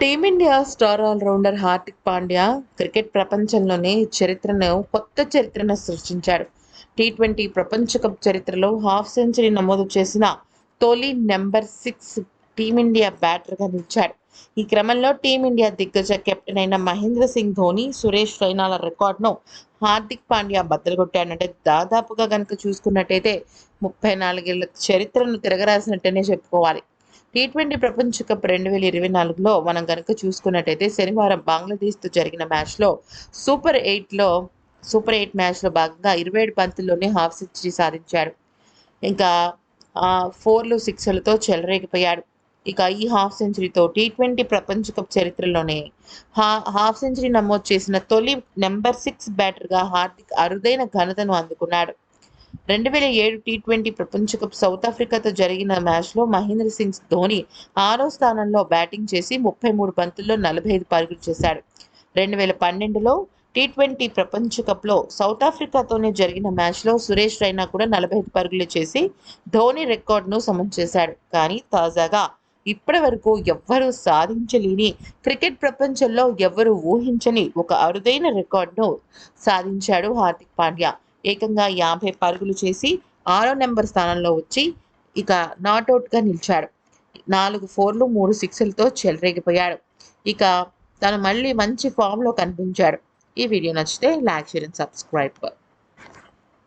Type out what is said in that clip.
Team India star allrounder Hardik Pandya cricket ప్రపంచంలోనే చరిత్రను కొత్త చరిత్రను సృష్టించాడు. టీ ట్వంటీ ప్రపంచ కప్ చరిత్రలో హాఫ్ సెంచరీ నమోదు చేసిన తొలి నెంబర్ సిక్స్ టీమిండియా బ్యాటర్గా నిలిచాడు. ఈ క్రమంలో టీమిండియా దిగ్గజ కెప్టెన్ అయిన మహేంద్ర సింగ్ ధోని సురేష్ రైనాల రికార్డును హార్దిక్ పాండ్యా బద్దలుగొట్టాడంటే దాదాపుగా కనుక చూసుకున్నట్టయితే ముప్పై నాలుగేళ్ళ చరిత్రను తిరగరాసినట్టనే చెప్పుకోవాలి. టీ ట్వంటీ ప్రపంచ కప్ రెండు వేల ఇరవై నాలుగులో మనం కనుక చూసుకున్నట్టయితే శనివారం బంగ్లాదేశ్తో జరిగిన మ్యాచ్లో సూపర్ ఎయిట్లో సూపర్ ఎయిట్ మ్యాచ్లో భాగంగా ఇరవై ఏడు పంతుల్లోనే హాఫ్ సెంచరీ సాధించాడు. ఇంకా ఫోర్లు సిక్స్లతో చెలరేగిపోయాడు. ఇక ఈ హాఫ్ సెంచరీతో టీ ట్వంటీ ప్రపంచ కప్ చరిత్రలోనే హా హాఫ్ సెంచరీ నమోదు చేసిన తొలి నెంబర్ సిక్స్ బ్యాటర్గా హార్దిక్ అరుదైన ఘనతను అందుకున్నాడు. రెండు వేల ఏడు టీ ట్వంటీ ప్రపంచ కప్ సౌత్ ఆఫ్రికాతో జరిగిన మ్యాచ్లో మహేంద్ర సింగ్ ధోని ఆరో స్థానంలో బ్యాటింగ్ చేసి ముప్పై మూడు పంతుల్లో నలభై ఐదు పరుగులు చేశాడు. రెండు వేల పన్నెండులో టీ ట్వంటీ ప్రపంచ కప్లో సౌత్ ఆఫ్రికాతోనే జరిగిన మ్యాచ్లో సురేష్ రైనా కూడా నలభై ఐదు పరుగులు చేసి ధోని రికార్డును సమం చేశాడు. కానీ తాజాగా ఇప్పటి వరకు ఎవ్వరూ సాధించలేని క్రికెట్ ప్రపంచంలో ఎవ్వరూ ఊహించని ఒక అరుదైన రికార్డును సాధించాడు హార్దిక్ పాండ్యా. ఏకంగా యాభై పరుగులు చేసి ఆరో నెంబర్ స్థానంలో వచ్చి ఇక నాట్అవుట్గా నిలిచాడు. నాలుగు ఫోర్లు మూడు సిక్స్లతో చెలరేగిపోయాడు. ఇక తను మళ్ళీ మంచి ఫామ్లో కనిపించాడు. ఈ వీడియో నచ్చితే లైక్ షేర్ అండ్ సబ్స్క్రైబ్